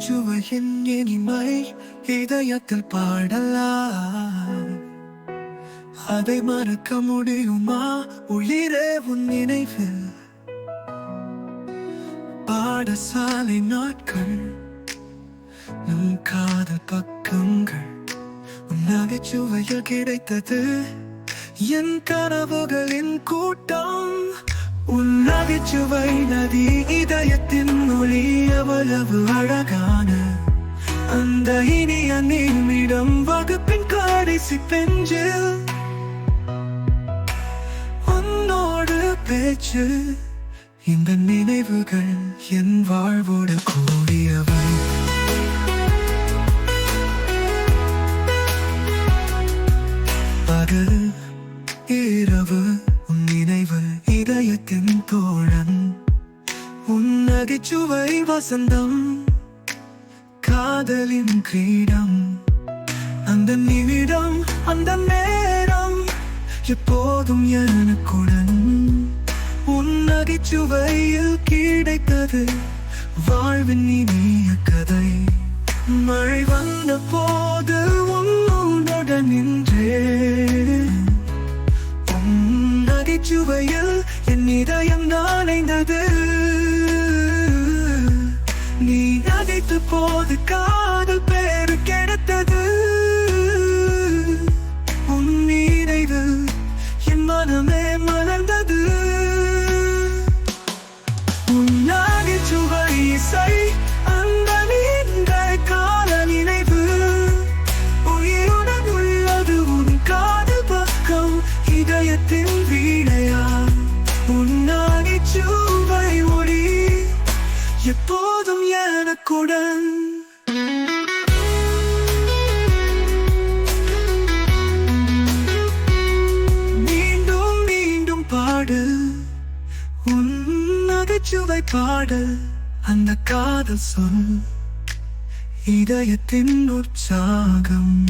நகைச்சுவையின் இனிமை இதயத்தில் பாடலாம். அதை மறக்க முடியுமா? உயிரே உன் நினைவில். பாடசாலை நாட்கள் நம் காதல் பக்கங்கள் உன் நகைச்சுவையில் கிடைத்தது. என் கனவுகளின் கூட்டம் உன் நகைச்சுவை நதி இதயத்தின் மொழி அவ்வளவு அழகான. அந்த இனிய நிமிடம் வகுப்பின் கடைசி பெஞ்சில். உன்னோடு பேச்சு இந்த நினைவுகள் என் வாழ்வோடு கூடியவர் வசந்தம் காதலின் கிரீடம். அந்த நிமிடம் அந்த நேரம் எப்போதும் எனக்குடன். உன்னகை சுவையில் கிடைத்தது வாழ்வின் இனிய கதை. மழை வந்த போது நகைத்த போது காதல் பேரு கிடைத்தது. உன் நினைவு என் மனமே மலர்ந்தது. உன் சுவை இசை அந்த நீண்ட கால நினைவு. உயிருடன் உள்ளது உன் காது பக்கம் இதயத்தின் வீணையா. உன் சுவை ஒளி எப்போ எனக்குடன் மீண்டும் மீண்டும் பாடு. உன் நகைச்சுவை பாடு. அந்த காதல் சொல். இதயத்தின் உற்சாகம்.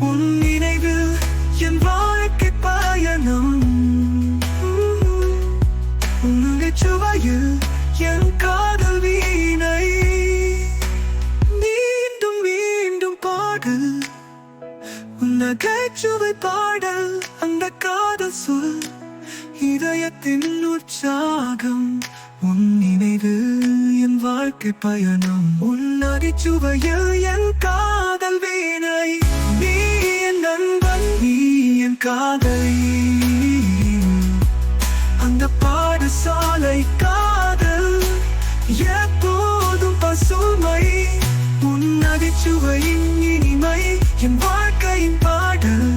உன் நினைவில் என் வாழ்க்கை பயணம். உன் சுவையில் என் அழகு பாடல் உன் நகைச்சுவை பாடல் அந்த காதல் சொல். இதயத்தின் உற்சாகம் உன் நினைவு என் வாழ்க்கை பயணம். உன் நகைச்சுவையில் என் காதல் வீணை. நீ என் நண்பன் நீ என் காதலி. அந்த பாடசாலை காதல் எப்போதும் பசுமை. உன் நகைச்சுவையின் என் வாழ்க்கையின் பாடல்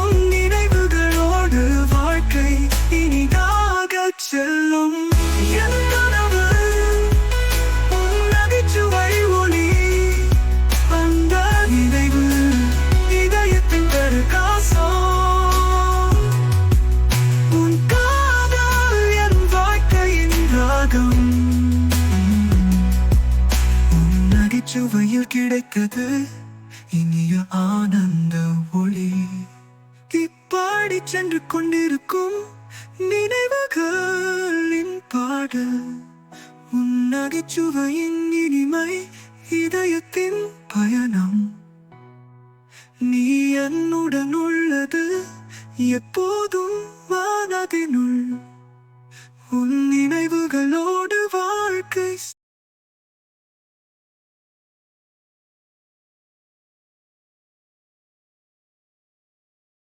உன் நினைவுகளோடு வாழ்க்கை இனிதாக செல்லும். என் கனவு உன் நகைச்சுவை ஒளி அந்த நினைவு இதயத்தின் பிரகாசம் உன் காதல் என் வாழ்க்கையின் ராகம். உன் நகைச்சுவையில் கிடைத்தது. இனிய ஆனந்த ஒளி. இப்பாடி சென்று கொண்டிருக்கும் நினைவுகளின் பாடல். உன் நகைச்சுவையின் இனிமை இதயத்தின் பயணம். நீ என்னுடன் உள்ளது எப்போதும் வானதினுள். உன் நினைவுகளோடு வாழ்க்கை